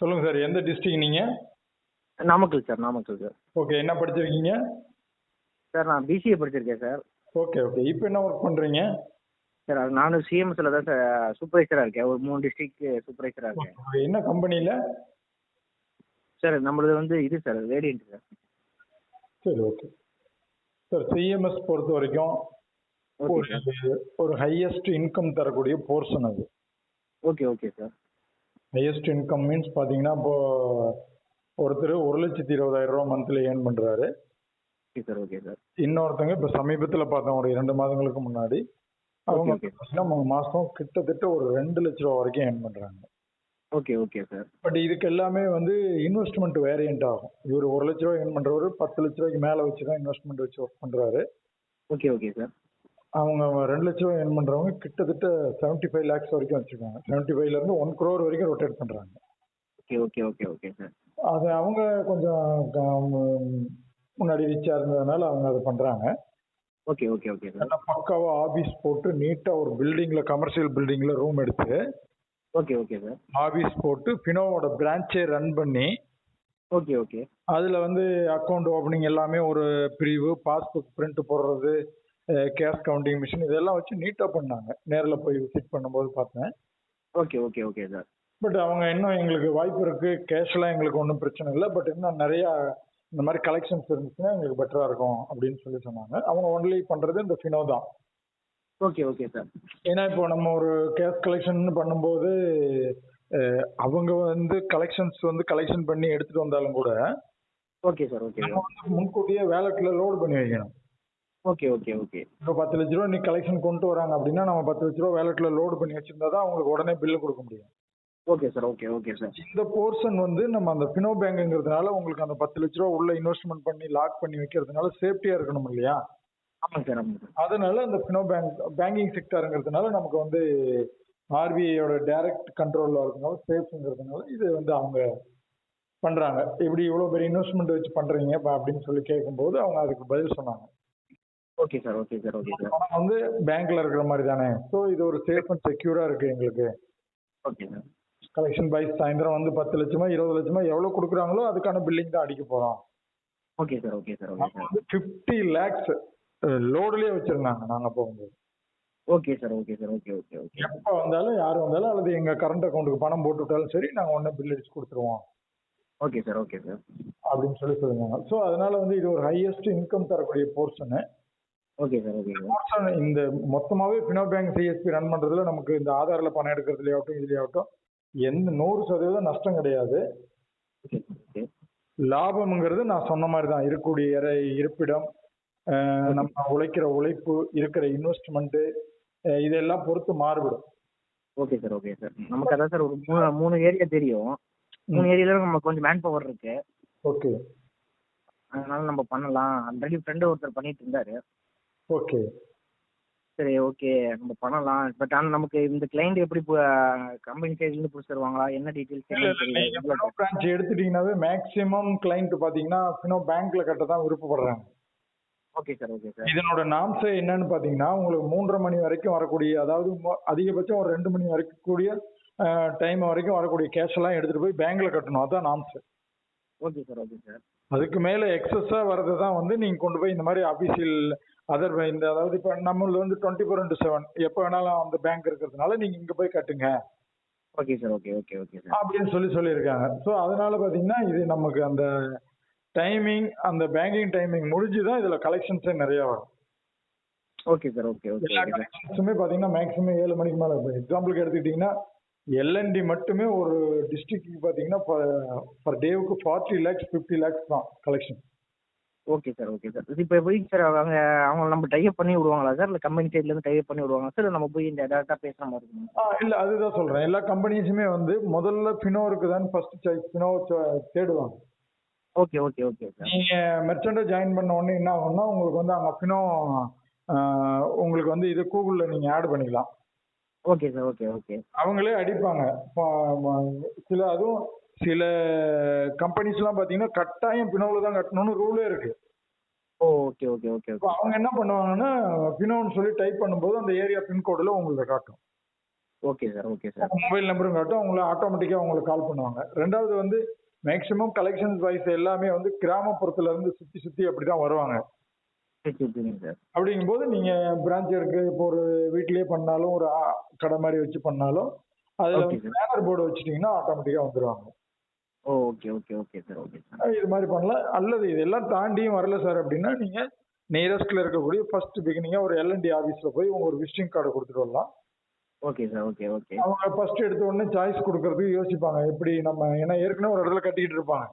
சொல்லுங்க சார் எந்த டிஸ்ட்ரிக்ட் நீங்க? Namakkal sir Namakkal sir. Okay என்ன படிச்சிருக்கீங்க? சார் நான் பிசிஏ படிச்சிருக்கேன் சார். ஓகே ஓகே இப்போ என்ன ஒர்க் பண்றீங்க? சார் அது நானும் சிஎம்எஸ்ல தான் சார் சூப்பர்வைசராக இருக்கேன். ஒரு மூணு டிஸ்ட்ரிக்ட் சூப்பர்வைசராக இருக்கேன். என்ன கம்பெனில சார் நம்மளது வந்து இது சார் வேரியன்ட் சார். சரி ஓகே சார் சிஎம்எஸ் பொறுத்த வரைக்கும் ஒரு ஒரு ஹையஸ்ட் இன்கம் தரக்கூடிய போர்ஷன் அது. Okay okay sir. Highest income means பார்த்தீங்கன்னா இப்போ ஒருத்தர் ஒரு லட்சத்தி இருபதாயிரம் ரூபா மந்த்லி ஏர்ன் பண்றாரு. ஓகே சார் ஓகே சார் இன்னொருத்தவங்க இப்போ சமீபத்தில் பார்த்தோம் ஒரு இரண்டு மாதங்களுக்கு முன்னாடி. அவங்க. பார்த்தீங்கன்னா மாசம் கிட்டத்தட்ட ஒரு ரெண்டு லட்ச ரூபா வரைக்கும் ஏர்ன் பண்றாங்க. ஓகே ஓகே சார் பட் இதுக்கு எல்லாமே வந்து இன்வெஸ்ட்மெண்ட் வேரியன்ட் ஆகும். இவர் ஒரு லட்ச ரூபா ஏர்ன் பண்றவர் பத்து லட்ச ரூபாய்க்கு மேல வச்சு தான் இன்வெஸ்ட்மெண்ட் வச்சு ஒர்க் பண்றாரு. ஓகே ஓகே சார் அவங்க ரெண்டு லட்ச ரூபா ஏர்ன் பண்றவங்க கிட்டத்தட்ட செவன்டி ஃபைவ் லேக்ஸ் வரைக்கும் வச்சிருக்காங்க. செவன்டி ஃபைவ்ல இருந்து ஒன் crore வரைக்கும் ரொட்டேட் பண்றாங்க. Okay okay okay okay sir அது அவங்க கொஞ்சம் முன்னாடி ரிச்சா இருந்ததுனால அவங்க அதை பண்றாங்க. ஓகே ஓகே ஓகே சார் நல்லா பக்காவா ஆபீஸ் போட்டு நீட்டா ஒரு பில்டிங்ல கமர்ஷியல் பில்டிங்ல ரூம் எடுத்து ஓகே ஓகே சார் ஆபீஸ் போட்டு பினோவோட பிரான்ச்சே ரன் பண்ணி ஓகே ஓகே அதுல வந்து அக்கௌண்ட் ஓப்பனிங் எல்லாமே ஒரு பிரிவு பாஸ்புக் பிரிண்ட் போடுறது கேஷ் கவுண்டிங் மிஷின் இதெல்லாம் வச்சு நீட்டா பண்ணாங்க. நேர்ல போய் விசிட் பண்ணும்போது பார்த்தேன். Okay okay okay sir but அவங்க இன்னும் எங்களுக்கு வாய்ப்பு இருக்கு. கேஷ்லாம் எங்களுக்கு ஒன்றும் பிரச்சனை இல்லை. பட் இன்னும் நிறைய இந்த மாதிரி கலெக்ஷன்ஸ் இருந்துச்சுன்னா எங்களுக்கு பெட்டரா இருக்கும் அப்படின்னு சொல்லி சொன்னாங்க. அவங்க ஒன்லி பண்றது இந்த ஃபினோ தான். ஓகே ஓகே சார் ஏன்னா இப்போ நம்ம ஒரு கேஷ் கலெக்ஷன் பண்ணும்போது அவங்க வந்து கலெக்ஷன்ஸ் வந்து கலெக்ஷன் பண்ணி எடுத்துட்டு வந்தாலும் கூட ஓகே சார் ஓகே நம்ம வந்து முன்கூட்டியே வேலட்ல லோடு பண்ணி வைக்கணும். Okay okay okay. இப்போ பத்து லட்ச ரூபா நீ கலெக்ஷன் கொண்டு வராங்க அப்படின்னா நம்ம பத்து லட்ச ரூபா வேலட்ல லோடு பண்ணி வச்சிருந்தா தான் அவங்களுக்கு உடனே பில்லு கொடுக்க முடியும். Okay sir. Okay okay sir. இந்த போர்ஷன் வந்து நம்ம அந்த பினோ பேங்க்ங்கிறதுனால உங்களுக்கு அந்த பத்து லட்ச ரூபா உள்ள இன்வெஸ்ட்மெண்ட் பண்ணி லாக் பண்ணி வைக்கிறதுனால சேஃப்டியா இருக்கணும் இல்லையா? ஆமாங்க சார் ஆமாங்க சார். அதனால அந்த பினோ பேங்க் பேங்கிங் செக்டருங்கிறதுனால நமக்கு வந்து ஆர்பிஐயோட டைரக்ட் கண்ட்ரோல்ல இருக்கனால சேஃப்ங்கிறதுனால இது வந்து அவங்க பண்றாங்க. இப்படி இவ்வளவு பெரிய இன்வெஸ்ட்மெண்ட் வச்சு பண்றீங்க அப்ப அப்படின்னு சொல்லி கேட்கும்போது அவங்க அதுக்கு பதில் சொன்னாங்க. Okay sir okay sir okay sir பணம் வந்து பேங்க்ல இருக்கிற மாதிரி தானே ஸோ இது ஒரு சேஃப் அண்ட் செக்யூரா இருக்கு எங்களுக்கு ஓகே சார் கலெக்ஷன் பை சாயந்தரம் வந்து பத்து லட்சமா இருபது லட்சமா எவ்வளவு கொடுக்குறாங்களோ அதுக்கான பில்லிங் தான் அடிக்க போறோம் okay sir okay sir okay sir வந்து ஃபிஃப்டி லேக்ஸ் லோடுலயே வச்சிருந்தாங்க நாங்க போகும்போது okay sir okay sir okay okay okay எப்ப வந்தாலும் யார் வந்தாலும் அல்லது எங்க கரண்ட் அக்கௌண்ட்டுக்கு பணம் போட்டு விட்டாலும் சரி நாங்க உடனே பில் அடிச்சு கொடுத்துருவோம் ஓகே சார் ஓகே சார் அப்படின்னு சொல்லி சொல்லுவாங்க ஸோ அதனால வந்து இது ஒரு ஹையஸ்ட் இன்கம் தரக்கூடிய போர்ஷனு ஓகே சார் ஓகே சார் இந்த மொத்தமாவே பினோ பேங்க் சிஎஸ்பி ரன் பண்றதுல நமக்கு இந்த ஆதார்ல பணம் எடுக்கிறதுலயாகட்டும் இதுலயாகட்டும் எந்த நூறு சதவீதம் நஷ்டம் கிடையாது. லாபம்ங்கிறது நான் சொன்ன மாதிரி தான் இருக்கக்கூடிய இருப்பிடம் நம்ம உழைக்கிற உழைப்பு இருக்கிற இன்வெஸ்ட்மெண்ட் இதெல்லாம் பொறுத்து மாறுபடும். ஓகே சார் ஓகே சார் நமக்கு அதான் சார் ஒரு மூணு மூணு ஏரியா தெரியும். மூணு ஏரியால நம்ம கொஞ்சம் மேன் பவர் இருக்கு. ஓகே அதனால நம்ம பண்ணலாம். ஆல்ரெடி ஃப்ரெண்டு ஒருத்தர் பண்ணிட்டு இருந்தாரு. ஓகே சரி ஓகே நம்ம பண்ணலாம். பட் ஆனால் நமக்கு இந்த கிளைண்ட் எப்படி கம்பெனி சைட்லேருந்து பிடிச்சி தருவாங்களா? என்ன டீட்டெயில்ஸ் பிரான்ச் எடுத்துட்டீங்கன்னாவே மேக்ஸிமம் கிளைண்ட் பாத்தீங்கன்னா பினோ பேங்க்ல கட்ட தான் விருப்பப்படுறாங்க. ஓகே சார் ஓகே சார் இதனோட நாம்ஸே என்னன்னு பாத்தீங்கன்னா உங்களுக்கு மூன்றரை மணி வரைக்கும் வரக்கூடிய அதாவது அதிகபட்சம் ஒரு ரெண்டு மணி வரைக்கும் கூடிய டைம் வரைக்கும் வரக்கூடிய கேஷ் எல்லாம் எடுத்துட்டு போய் பேங்க்ல கட்டணும். அதான் norms okay sir okay sir அதுக்கு மேல எக்ஸஸா வர்றதை தான் வந்து நீங்க கொண்டு போய் இந்த மாதிரி அபிஷியல் அதர் இந்த அதாவது இப்ப நம்மள வந்து டுவெண்ட்டி ஃபோர் இன்ட்டு செவன் எப்போ வேணாலும் அந்த பேங்க் இருக்கிறதுனால நீங்க இங்க போய் கட்டுங்க. Okay sir okay okay okay sir அப்படின்னு சொல்லி சொல்லியிருக்காங்க. ஸோ அதனால பாத்தீங்கன்னா இது நமக்கு அந்த டைமிங் அந்த பேங்கிங் டைமிங் முடிஞ்சு தான் இதுல கலெக்ஷன்ஸே நிறைய வரும். ஓகே சார் ஓகே ஓகே எல்லா கலெக்ஷன்ஸுமே பாத்தீங்கன்னா மேக்ஸிமம் ஏழு மணிக்கு மேல இப்போ எக்ஸாம்பிளுக்கு எடுத்துக்கிட்டீங்கன்னா எல்என்டி மட்டுமே ஒரு டிஸ்ட்ரிக்ட்டுக்கு பாத்தீங்கன்னா பர் டேவுக்கு ஃபார்ட்டி லேக்ஸ் ஃபிஃப்டி லேக்ஸ் தான் collection okay sir okay sir இது இப்போ எப்படி சார் அவங்க அவங்க நம்ம டைப் பண்ணி விடுவாங்களா சார் இல்லை கம்பெனி சைட்லேருந்து டைப் பண்ணி விடுவாங்களா சார் இல்லை நம்ம போய் இந்த டேரக்டாக பேசுகிற மாதிரி இருக்குமா? ஆ இல்ல அதுதான் சொல்றேன். எல்லா கம்பெனிஸுமே வந்து முதல்ல ஃபினோ இருக்குதான்னு ஃபர்ஸ்ட் சாய்ஸ் ஃபினோ தேடுவாங்க. ஓகே ஓகே ஓகே சார் நீங்க மெர்ச்சண்டை ஜாயின் பண்ண உடனே என்ன ஆகும்னா உங்களுக்கு வந்து அங்க ஃபினோ உங்களுக்கு வந்து இது கூகுள்ல நீங்க ஆட் பண்ணிக்கலாம். ஓகே சார் ஓகே ஓகே அவங்களே அடிப்பாங்க. சில அதுவும் சில கம்பெனிஸ்லாம் பாத்தீங்கன்னா கட்டாயம் பினோவில் தான் கட்டணும்னு ரூலே இருக்கு. ஓகே ஓகே ஓகே இப்போ அவங்க என்ன பண்ணுவாங்கன்னா பினோன்னு சொல்லி டைப் பண்ணும்போது அந்த ஏரியா பின்கோடில் உங்களுக்கு காட்டும். Okay sir okay sir. Mobile நம்பரும் காட்டும் அவங்கள ஆட்டோமேட்டிக்காக அவங்களுக்கு கால் பண்ணுவாங்க. ரெண்டாவது வந்து மேக்ஸிமம் கலெக்ஷன்ஸ் வைஸ் எல்லாமே வந்து கிராமப்புறத்துல இருந்து சுற்றி சுற்றி அப்படி தான் வருவாங்க அப்படிங்கும்போது நீங்கள் பிரான்ச் இருக்கு இப்போ ஒரு வீட்லயே பண்ணாலும் ஒரு கடை மாதிரி வச்சு பண்ணாலும் அதில். பேனர் போர்டு வச்சுட்டிங்கன்னா ஆட்டோமேட்டிக்காக வந்துடுவாங்க ஓ okay okay okay sir okay sir. இது மாதிரி பண்ணலாம். அல்லது இதெல்லாம் தாண்டியும் வரல சார் அப்படின்னா நீங்கள் நியரஸ்ட்ல இருக்கக்கூடிய ஃபர்ஸ்ட் பிகினிங்காக ஒரு எல்என்டி ஆஃபீஸில் போய் உங்க ஒரு விசிட்டிங் கார்டு கொடுத்துட்டு வரலாம். Okay sir okay okay. அவங்க ஃபர்ஸ்ட் எடுத்த உடனே சாய்ஸ் கொடுக்கறதுக்கு யோசிப்பாங்க. எப்படி நம்ம ஏன்னா ஏற்கனவே ஒரு இடத்துல கட்டிக்கிட்டு இருப்பாங்க.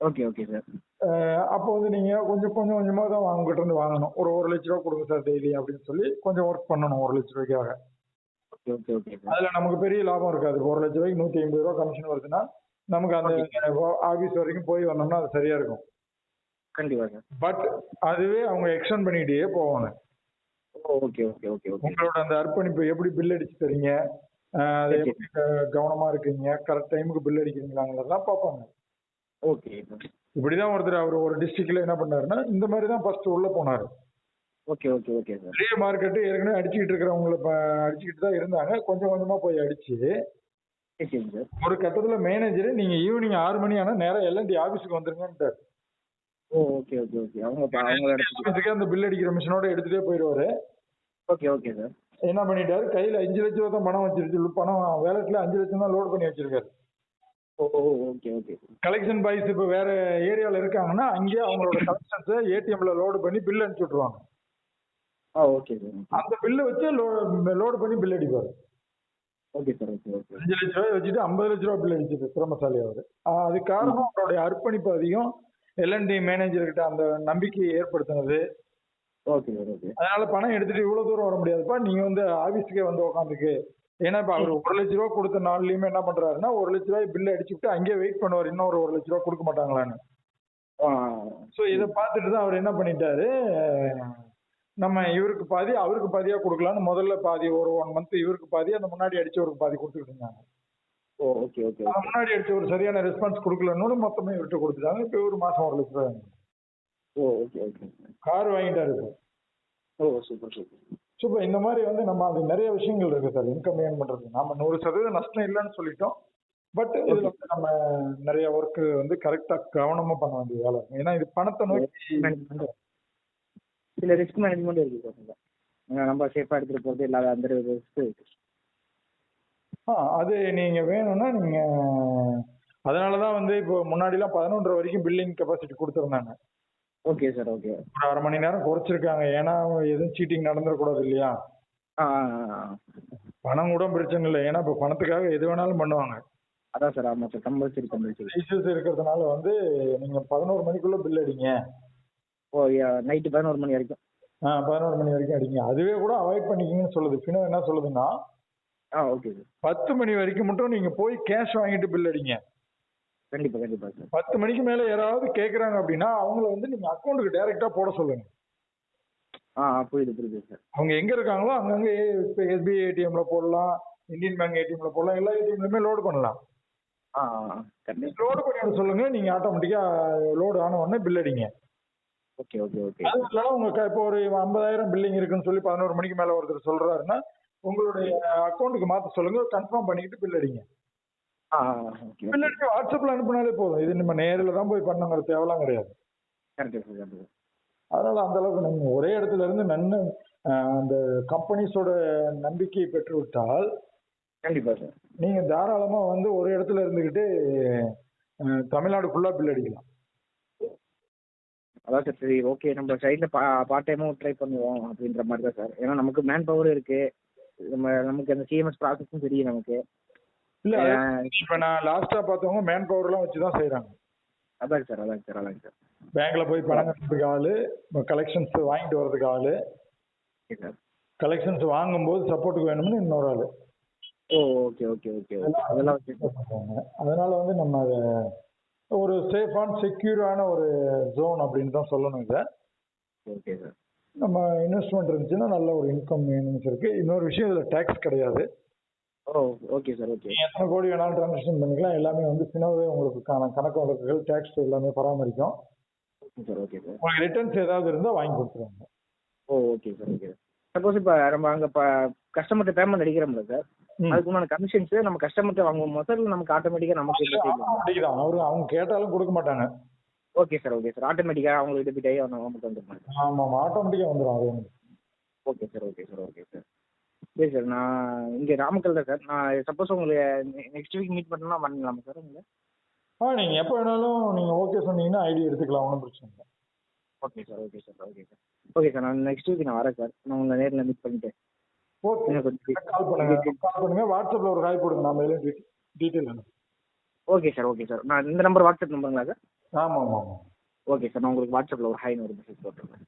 Okay okay sir. அஹ் அப்போ வந்து நீங்கள் கொஞ்சம் கொஞ்சம் கொஞ்சமாக தான் அவங்ககிட்ட இருந்து வாங்கணும். ஒரு ஒரு லட்ச ரூபா கொடுங்க சார் டெய்லி அப்படின்னு சொல்லி கொஞ்சம் ஒர்க் பண்ணணும் ஒரு லட்ச ரூபாய்க்காக. Okay okay okay sir. அதில் நமக்கு பெரிய லாபம் இருக்காது. ஒரு லட்ச ரூபாய்க்கு நூற்றி ஐம்பது ரூபா கமிஷன் வருதுன்னா நமக்கு அந்த ஆஃபீஸ் வரைக்கும் போய் வந்தோம்னா அது சரியா இருக்கும். கண்டிப்பாக சார். பட் அதுவே அவங்க எக்ஸ்டெண்ட் பண்ணிக்கிட்டே போவாங்க ஓகே ஓகே ஓகே உங்களோட அந்த அர்ப்பணிப்பு எப்படி பில் அடிச்சு தரீங்க? அதை எப்படி கவனமா இருக்கீங்க? கரெக்ட் டைமுக்கு பில் அடிக்கிறீங்களாங்கிறதெல்லாம் பார்ப்பாங்க. ஓகே இப்படிதான் ஒருத்தர் அவர் ஒரு டிஸ்ட்ரிக்ட்ல என்ன பண்ணாருன்னா இந்த மாதிரி தான் ஃபர்ஸ்ட் உள்ள போனாரு. Okay okay okay sir market ஏற்கனவே அடிச்சுக்கிட்டு இருக்கிறவங்கள அடிச்சுக்கிட்டு தான் இருந்தாங்க. கொஞ்சம் கொஞ்சமா போய் அடிச்சு ஒரு கட்டத்துல மேனேஜர் நீங்க ஈவினிங் ஆறு மணி ஆனா நேரம் எல்என்டி ஆபீஸ்க்கு வந்துருங்கன்ட்டார் ஓ ஓகே ஓகே ஓகே அவங்க பா- அவங்க இடத்துக்கு ஆபீஸுக்கு அந்த பில் அடிக்கிற மிஷினோட எடுத்துட்டே போயிடுவாரு ஓகே ஓகே சார் என்ன பண்ணிட்டாரு? கையில அஞ்சு லட்ச ரூபா தான் பணம் வச்சிருச்சு பணம் வேலட்ல அஞ்சு லட்சம் தான் லோட் பண்ணி வச்சிருக்காரு. ஓ ஓகே ஓகே கலெக்ஷன் பாய்ஸ் இப்போ வேற ஏரியால இருக்காங்கன்னா அங்கேயே அவங்களோட கலெக்ஷன்ஸை ஏடிஎம்ல லோடு பண்ணி பில் அனுப்பிச்சு விட்ருவாங்க ஆ ஓகே சார் அந்த பில்லை வச்சு லோடு பண்ணி பில் அடிப்பாரு. Okay sir okay okay. அஞ்சு லட்ச ரூபாய் வச்சுட்டு ஐம்பது லட்ச ரூபா பில் அடிச்சது திறமசாலி அவர். அது காரணம் அவருடைய அர்ப்பணிப்பு அதிகம். எல்என்டி மேனேஜர்கிட்ட அந்த நம்பிக்கையை ஏற்படுத்தினது. Okay sir okay. அதனால பணம் எடுத்துட்டு இவ்வளவு தூரம் வர முடியாதுப்பா. நீங்க வந்து ஆபீஸ்க்கே வந்து உட்காந்துக்கு ஏன்னா இப்ப அவர் ஒரு லட்ச ரூபா கொடுத்த நாள்லயுமே என்ன பண்றாருன்னா ஒரு லட்ச ரூபாய் பில் அடிச்சுட்டு அங்கேயே வெயிட் பண்ணுவார். இன்னொரு ஒரு லட்ச ரூபா கொடுக்க மாட்டாங்களான்னு. ஸோ இதை பார்த்துட்டு தான் அவர் என்ன பண்ணிட்டாரு? நம்ம இவருக்கு பாதி அவருக்கு பாதியா கொடுக்கலாம்னு முதல்ல பாதி ஒரு ஒன் மந்த் இவருக்கு பாதி அந்த முன்னாடி அடிச்சவருக்கு பாதி கொடுத்துட்டு இருந்தாங்க. ஓ ஓகே ஓகே முன்னாடி அடிச்ச ஒரு சரியான ரெஸ்பான்ஸ் கொடுக்கலன்னு மொத்தமே இவர்கிட்ட கொடுத்துட்டாங்க. இப்போ ஒரு மாசம் ஒரு லட்ச ரூபாய் ஓ ஓகே ஓகே கார் வாங்கிட்டாரு இப்போ ஓ சூப்பர் சூப்பர் சூப்பர். இந்த மாதிரி வந்து நம்ம அது நிறைய விஷயங்கள் இருக்கு சார். இன்கம் ஏர்ன் பண்றது. நம்ம நூறு சதவீதம் நஷ்டம் இல்லைன்னு சொல்லிட்டோம். பட் இதுல வந்து நம்ம நிறைய ஒர்க் வந்து கரெக்டா கவனமா பண்ண வேண்டிய வேலை. ஏன்னா இது பணத்தை நோக்கி சில ரிஸ்க் மேனேஜ்மெண்ட் இருக்கு சார். ஏன்னா நம்ம சேஃபாக எடுத்துகிட்டு போகிறது இல்லாத அந்த ரிஸ்க் இருக்கு. ஆ அது நீங்க வேணும்னா நீங்க அதனாலதான் வந்து இப்போ முன்னாடிலாம் பதினொன்றரை வரைக்கும் பில்லிங் கெப்பாசிட்டி கொடுத்துருந்தாங்க. ஓகே சார் ஓகே ஒரு அரை மணி நேரம் குறைச்சிருக்காங்க. ஏன்னா எதுவும் சீட்டிங் நடந்துடக்கூடாது இல்லையா. பணம் கூட பிரச்சனை இல்லை. ஏன்னா இப்போ பணத்துக்காக எது வேணாலும் பண்ணுவாங்க. அதான் சார் ஆமாம் சார் கம்பல்சரி கம்பல்சரி இஷ்யூஸ் இருக்கிறதுனால வந்து நீங்க பதினோரு மணிக்குள்ள பில் அடிங்க. நைட்டு பதினோரு மணி வரைக்கும். ஆ பதினோரு மணி வரைக்கும் அடிங்க. அதுவே கூட அவாய்ட் பண்ணிக்கிங்கன்னு சொல்லுது. ஃபினோ என்ன சொல்லுதுன்னா ஆ ஓகே சார் பத்து மணி வரைக்கும் மட்டும் நீங்க போய் கேஷ் வாங்கிட்டு பில் அடிங்க. கண்டிப்பாக கண்டிப்பாக சார் பத்து மணிக்கு மேல யாராவது கேக்குறாங்க அப்படின்னா அவங்கள வந்து நீங்க அக்கௌண்ட்டுக்கு டைரக்டா போட சொல்லுங்க. ஆ புரியுது புரியுது சார் அவங்க எங்க இருக்காங்களோ அங்கங்க இப்போ எஸ்பிஐ ஏடிஎம்ல போடலாம் இந்தியன் பேங்க் ஏடிஎம்ல போடலாம் எல்லா ஏடிஎம்லயுமே லோடு பண்ணலாம். ஆ லோடு பண்ணி விட சொல்லுங்க நீங்க ஆட்டோமேட்டிக்கா லோடு ஆன உடனே பில் அடிங்க. Okay okay okay. உங்க இப்போ ஒரு ஐம்பதாயிரம் பில்லிங் இருக்குன்னு சொல்லி பதினோரு மணிக்கு மேல ஒருத்தர் சொல்றாருன்னா உங்களுடைய அக்கௌண்ட்டுக்கு மாத்த சொல்லுங்க கன்ஃபார்ம் பண்ணிக்கிட்டு பில் அடிங்க. பில் அடிச்சு வாட்ஸ்அப்ல அனுப்புனாலே போதும். இது நம்ம நேரில் தான் போய் பண்ணுங்கிற தேவைலாம் கிடையாது. அதனால அந்த அளவுக்கு நீங்க ஒரே இடத்துல இருந்து அஹ், அந்த கம்பெனிஸோட நம்பிக்கையை பெற்று விட்டால் கண்டிப்பாக சார். நீங்க தாராளமா வந்து ஒரு இடத்துல இருந்துகிட்டு தமிழ்நாடு ஃபுல்லா பில் அடிக்கலாம். அதான் சார் சரி ஓகே நம்ம சைடில் பா பார்ட் டைமும் ட்ரை பண்ணுவோம் அப்படின்ற மாதிரி தான் சார். ஏன்னா நமக்கு மேன் பவர் இருக்கு. நம்ம நமக்கு அந்த சிஎம்எஸ் ப்ராசஸும் தெரியும் நமக்கு. இல்ல இப்ப நான் லாஸ்டா பார்த்தவங்க மேன் பவர் எல்லாம் வச்சு தான் செய்யறாங்க அதாங்க சார் அதாங்க சார் அதாங்க சார். பேங்க்ல போய் பணம் கட்டுறதுக்கு ஆளு கலெக்ஷன்ஸ் வாங்கிட்டு வர்றதுக்கு ஆளு. கலெக்ஷன்ஸ் வாங்கும்போது சப்போர்ட்டுக்கு வேணும்னு இன்னொரு ஆளு. ஓ ஓகே ஓகே ஓகே அதெல்லாம். அதனால வந்து நம்ம அதை ஒரு சேஃபான செக்யூரான ஒரு ஜோன் அப்படின்னு தான் சொல்லணும் இதை. ஓகே சார் நம்ம இன்வெஸ்ட்மெண்ட் இருந்துச்சுன்னா நல்ல ஒரு இன்கம் இருக்கு. இன்னொரு விஷயம் இதுல டேக்ஸ் கிடையாது. ஓ ஓகே சார் ஓகே எத்தனை கோடி வேணாலும் டிரான்சாக்ஷன் பண்ணிக்கலாம். எல்லாமே வந்து சினவே உங்களுக்கு கண- கணக்கு வழக்குகள் டேக்ஸ் எல்லாமே பராமரிக்கும். ஓகே சார் ஓகே சார் உங்களுக்கு ரிட்டர்ன்ஸ் ஏதாவது இருந்தால் வாங்கி கொடுத்துருவாங்க. ஓ ஓகே சார் ஓகே சப்போஸ் இப்போ நம்ம அங்கே இப்போ கஸ்டமர்கிட்ட பேமெண்ட் அடிக்கிறோம்ல சார். அதுக்கு உண்டான கமிஷன்ஸ் நம்ம கஸ்டமர்கிட்ட வாங்குவோமா. இல்லை நமக்கு ஆட்டோமேட்டிக்காக நமக்கு இந்த சைடில் ஆட்டோமேட்டிக் தான் அவரு அவங்க கேட்டாலும் கொடுக்க மாட்டாங்க. ஓகே சார் ஓகே சார் ஆட்டோமேட்டிக்காக அவங்களுக்கு டெபிட் ஆகி அவங்க நமக்கு வந்துருமாங்க ஆமாம் ஆமாம் ஆட்டோமேட்டிக்காக வந்துடும் அது okay sir okay sir okay sir சரி சார் நான் இங்கே நாமக்கல் தான் சார் நான் சப்போஸ் உங்களுக்கு நெக்ஸ்ட் வீக் மீட் பண்ணணும்னா பண்ணலாமா சார் உங்களை? ஆ நீங்கள் எப்போ வேணாலும் நீங்கள் ஓகே சொன்னீங்கன்னா ஐடி எடுத்துக்கலாம் ஒன்றும் பிரச்சனை இல்லை. Okay sir okay sir okay sir okay sir நான் நெக்ஸ்ட் வீக் நான் வரேன் சார் நான் உங்களை நேரில் மீட் பண்ணிட்டு ஓகே கால் பண்ணுங்க. கால் பண்ணுங்க. வாட்ஸ்அப்பில் ஒரு ஹாய் போடுங்க நான் மேலும் டீட்டெயில் அனுப்புறேன். Okay sir okay sir. நான் இந்த நம்பர் வாட்ஸ்அப் நம்பருங்களா சார்? ஆமாம் ஆமாம் ஆமாம் ஓகே சார். நான் உங்களுக்கு வாட்ஸ்அப்பில் ஒரு ஹைன்னு ஒரு மெசேஜ் போட்டுருக்கேன்